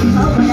Oh,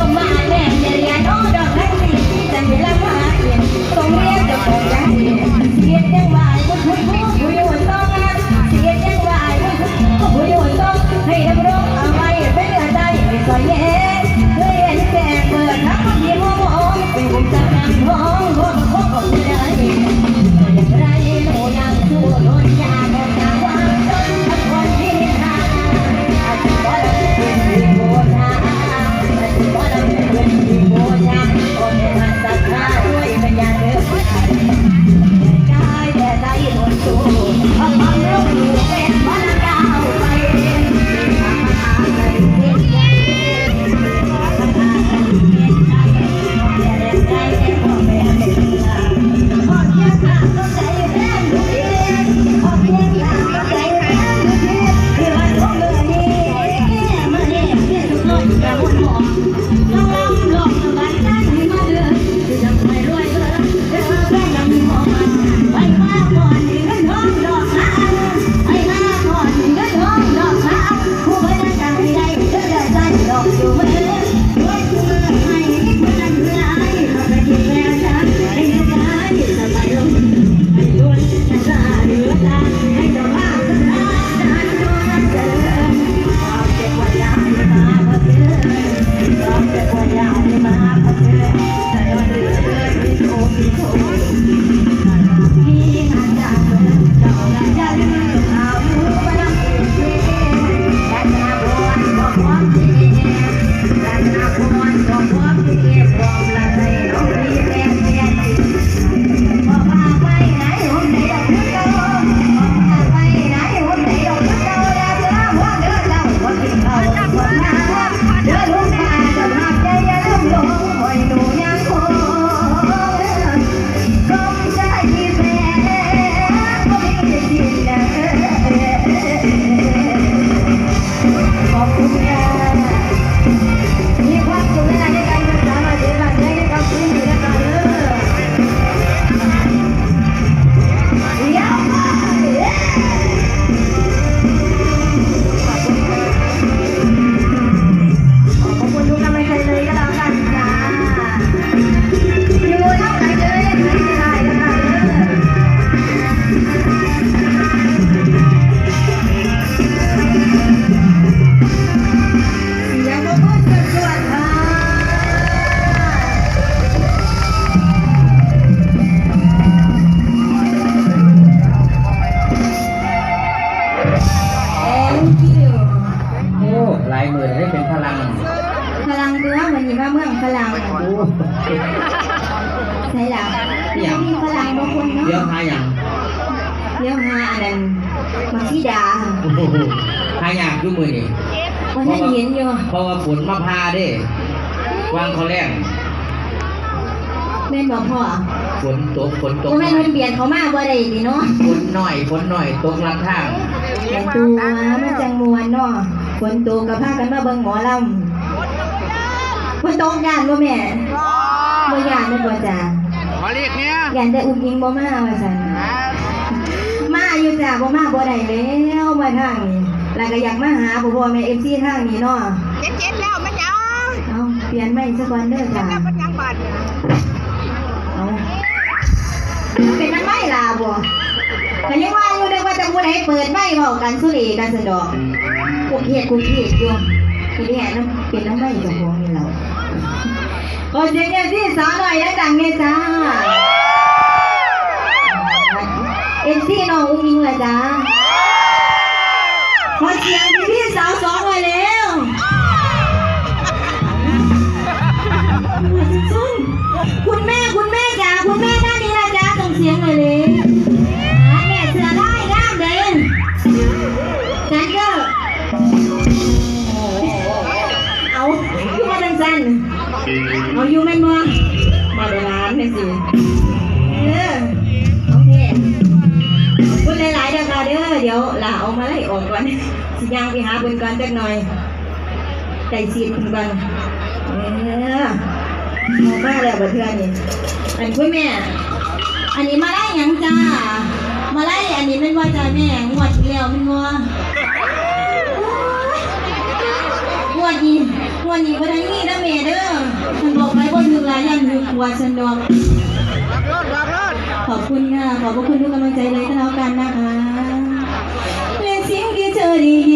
You're my man, ใช่ละยังมีฝรั่งบางคนเนาะเลี้ยวหาย่างเลี้ยวหาอันนั้นมาที่ดาหาย่างดูมือนี่วันนั้เห็นอยู่เพราะว่าฝนมาพาด้วางเขาแรกแม่นบอกพ่อฝนตกฝนตกแม่นเปลี่ยนเขามากว่าได้ดีเนาะฝนหน่อยฝนหน่อยตกลำทางแต่ตัวมาจังมวนเนาะฝนตกกระพากันมาเบิ่งหมอลำฝนตกยานว่แม่ บ่ยากไม่บ่จ้าขอเรียกเนี้ยอยากได้อุ้งยิงบ่มาว่าซั่นมาอยู่จ้าบ่มาบ่ได้แล้วมาทางแล้วก็อยากมาหาบ่พ่อแม่เอฟซีทางนี้เนาะเจ็ดๆแล้วไม่ยังเอาเปลี่ยนไม่สักวันเด้อจ้าเล้นยังบาดเป็นมันไม่ลาบ่ต่ยังว่าอยู่เด้กว่าจะผู้ให้เปิดไม่บอกกันสุรีกันสะดนดอกกูเฮ็ดกูเฮ็ดอยู่ที่แห่น้ำเป็นน้ำไม่จ้าของนี่เรา ขอเสียงเงี้ยที่สาวหน่อยดังๆเนี่ยจ้าเอ็นซี่น้องอุ้งอิงเลยจ้าขอเสียงพี่สาวสอง ยังไปหาเบิ่นก่อนจักหน่อยใจซีดเพิ่นก่อนเออมองมาแล้วบัดเทื่อนี่อันคุยแม่ อันนี้มาไล่หยังจ้า มาไล่อันนี้เป็นว่าจ้าแม่งวดที่แล้วเป็นว่างวดนี้งวดนี้บ่ทันมีนะแม่เด้อฉันบอกไปบ่ถึงหลายย่างถึงกว่าฉันดอกขอบคุณค่ะ ขอบพระคุณทุกกำลังใจเลยก็แล้วกันนะคะและเสียงที่เธอได้